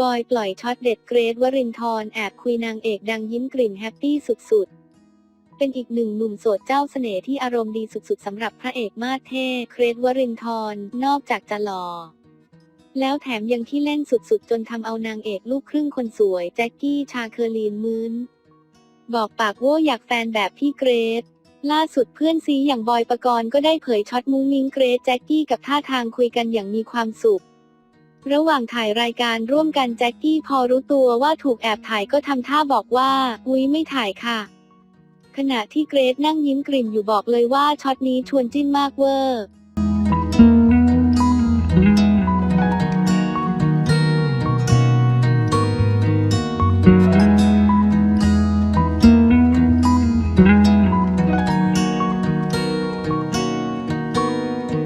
บอยปล่อยช็อตเด็ดเกรทวรินทร์แอบคุยนางเอกดังยิ้มกลิ่มแฮปปี้สุดๆ เป็นอีกหนึ่งหนุ่มโสดเจ้าเสน่ห์ที่อารมณ์ดีสุดๆสำหรับพระเอกมาสเท่เกรทวรินทร์นอกจากจะหล่อแล้วแถมยังที่เล่นสุดๆ จนทำเอานางเอกลูกครึ่งคนสวย แจ็คกี้ชาเคอรีนมืนบอกปากว่าอยากแฟนแบบพี่เกรทล่าสุดเพื่อนซีอย่างบอยปกรณ์ก็ได้เผยช็อตมุ้งมิ้งเกรทแจ็คกี้กับท่าทางคุยกันอย่างมีความสุข ระหว่างถ่ายรายการร่วมกันแจ็คกี้พอรู้ตัวว่าถูกแอบถ่ายก็ทำท่าบอกว่า อุ้ยไม่ถ่ายค่ะ ขณะที่เกรซนั่งยิ้มกลิ่มอยู่บอกเลยว่าช็อตนี้ชวนจิ้นมากเวอร์